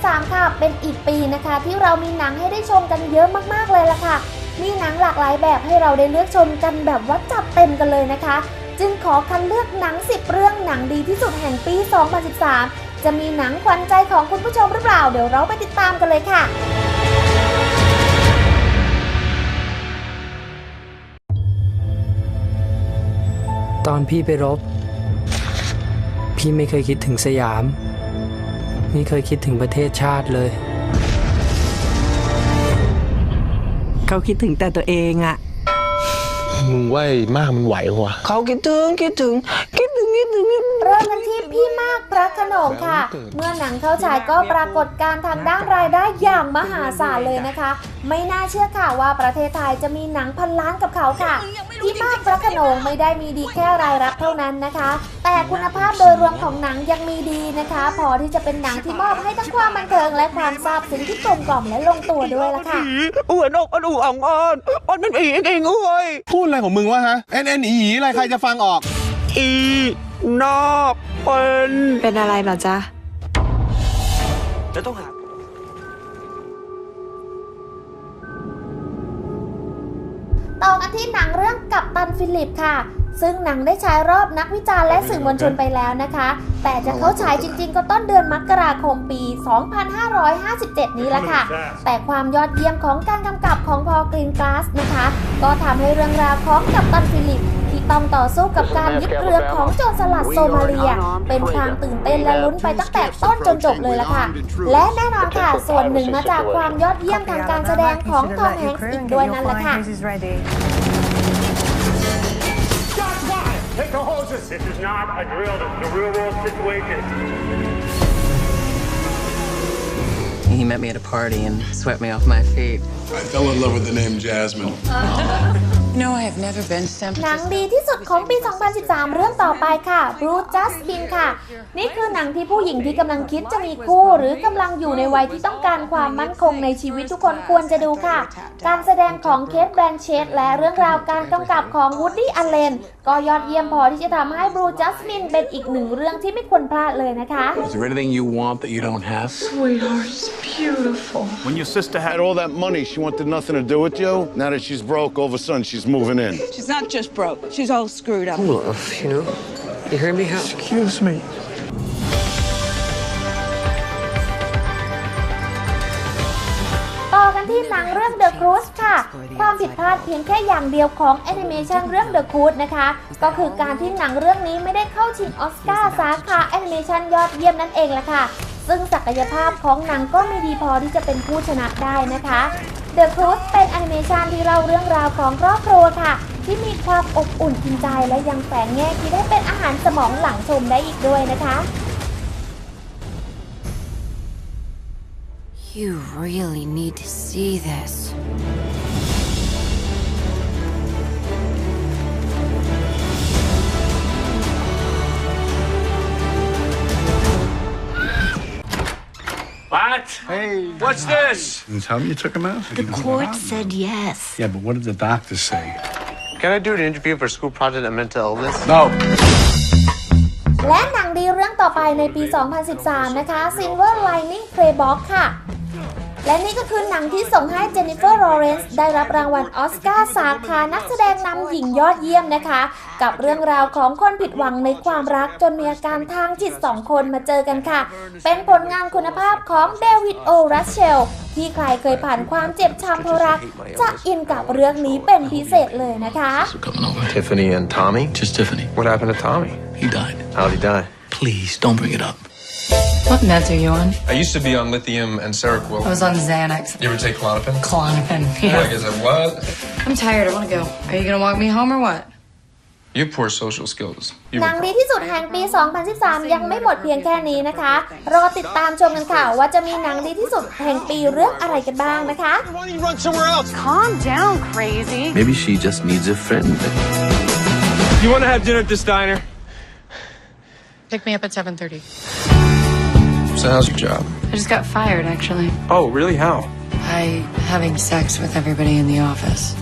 2023 ค่ะ เป็นอีกปีนะคะ ที่เรามีหนังให้ได้ชมกันเยอะมากๆเลยล่ะค่ะ มีหนังหลากหลายแบบให้เราได้เลือกชมกันแบบว่าจัดเต็มกันเลยนะคะ จึงขอคัดเลือกหนัง 10 เรื่องหนังดีที่สุดแห่งปี 2013 จะมีหนังขวัญใจของคุณผู้ชมหรือเปล่า เดี๋ยวเราไปติดตามกันเลยค่ะตอนพี่ไปรบ พี่ไม่เคยคิดถึงสยาม ไม่เคยคิดถึงประเทศชาติเลย เขาคิดถึงแต่ตัวเองอะมึงว่าไอ้มากมันไหวเหรอวะเขาคิดถึงคิดถึงคิดถึงคิดถึงคิดถึงเริ่มกันที่พี่ งค่ะ เมื่อหนังเข้าฉายก็ปรากฏการณ์ทางด้านรายได้อย่างมหาศาลเลยนะคะ ไม่น่าเชื่อค่ะว่าประเทศไทยจะมีหนังพันล้านกับเขาค่ะพี่มากพระโขนงไม่ได้มีดีแค่รายรับเท่านั้นนะคะ แต่คุณภาพโดยรวมของหนังยังมีดีนะคะ พอที่จะเป็นหนังที่มอบให้ทั้งความบันเทิงและความซาบซึ้งที่กลมกล่อมและลงตัวด้วยละค่ะอ้วนอกอ้วนอูอ่องอ่อนอ่อนเป็นอีกเองอ้วยพูดอะไรของมึงวะฮะเอ็นเอ็นอีอะไรใครจะฟังออกอี นอกเป็นเป็นอะไรเหรอจ๊ะจะต้องหา ต่อกันที่หนังเรื่องกัปตันฟิลิปค่ะ ซึ่งหนังได้ฉายรอบนักวิจารณ์และสื่อมวลชนไปแล้วนะคะ แต่จะเข้าฉายจริง ๆ ก็ต้นเดือนมกราคมปี 2557 นี้ละค่ะ แต่ความยอดเยี่ยมของการกำกับของพอลกรีนกลาสนะคะ ก็ทำให้เรื่องราวของกัปตันฟิลิปที่ ต้องต่อสู้กับการยึดเรือของโจรสลัดโซมาเลีย เป็นความตื่นเต้นและลุ้นไปตั้งแต่ต้นจนจบเลยละค่ะ และแน่นอนค่ะ ส่วนหนึ่งมาจากความยอดเยี่ยมทางการแสดงของทอมแฮงค์อีกด้วยนั่นแหละค่ะ Shots fired! Take the hoses! This is not a drill. This is a real world situation. He met me at a party and swept me off my feet. I fell in love with the name Jasmine. No, I have never been sent หนังดีที่สุดของปี 2013 เรื่องต่อไปค่ะ Blue Jasmine ค่ะ นี่คือหนังที่ผู้หญิงที่กำลังคิดจะมีคู่ หรือกำลังอยู่ในวัยที่ต้องการความมั่นคงในชีวิตทุกคนควรจะดูค่ะ การแสดงของเคทแบนเชตและเรื่องราวการกำกับของ Woody Allen ก็ยอดเยี่ยมพอที่จะทำให้ Blue Jasmine เป็นอีกหนึ่งเรื่องที่ไม่ควรพลาดเลยนะคะ Is there anything you want that you don't have? When your sister had all that money, she wanted nothing to do with you. Now that she's broke, all of a sudden she's moving in. She's not just broke. She's all screwed up. you know you hear me out Excuse me. ต่อกันที่หนังเรื่อง The Cruise ค่ะ ความผิดพลาดเพียงแค่อย่างเดียวของแอนิเมชันเรื่อง The Cruise นะคะ ก็คือการที่หนังเรื่องนี้ไม่ได้เข้าชิงออสการ์สาขาแอนิเมชันยอดเยี่ยมนั่นเองแหละค่ะ ซึ่งศักยภาพของหนังก็ไม่ดีพอที่จะเป็นผู้ชนะได้นะคะ The Cruise เป็นแอนิเมชันที่เล่าเรื่องราวของครอบครัวค่ะ ที่มีความอบอุ่นกินใจและยังแฝงแง่ที่ได้เป็นอาหารสมองหลังชมได้อีกด้วยนะคะ You really need to see this. What? Hey. What's this? Can you tell me you took him out? The court said yes. Yeah, but what did the doctor say? Can I do an interview for school project on mental illness No. และหนังดีเรื่องต่อไปในปี 2013 นะคะ Silver Lining Playbook ค่ะ และนี่ก็คือหนังที่ส่งให้เจนนิเฟอร์ลอเรนซ์ได้รับรางวัลออสการ์สาขานักแสดงนำหญิงยอดเยี่ยมนะคะ กับเรื่องราวของคนผิดหวังในความรักจนมีอาการทางจิตสองคนมาเจอกันค่ะ เป็นผลงานคุณภาพของเดวิดโอรัชเชลที่ใครเคยผ่านความเจ็บช้ำเพราะรัก จะอินกับเรื่องนี้เป็นพิเศษเลยนะคะ coming over. Tiffany and Tommy Just Tiffany. What happened to Tommy He died. How'd he die Please don't bring it up. What meds are you on? I used to be on lithium and Seroquel. I was on Xanax. You ever take Klonopin? Klonopin. Like, is it what? I'm tired. I want to go. Are you gonna walk me home or what? You have poor social skills. You หนังดีที่สุดแห่งปี 2013 ยังไม่หมดเพียงแค่นี้นะคะ รอติดตามชมกันค่ะ ว่าจะมีหนังดีที่สุดแห่งปีเรื่องอะไรกันบ้างนะคะ Calm down, crazy. Maybe she just needs a friend. You want to have dinner at this diner? Pick me up at 7:30. so how's your job? I just got fired, actually. Oh, really? How? By having sex with everybody in the office.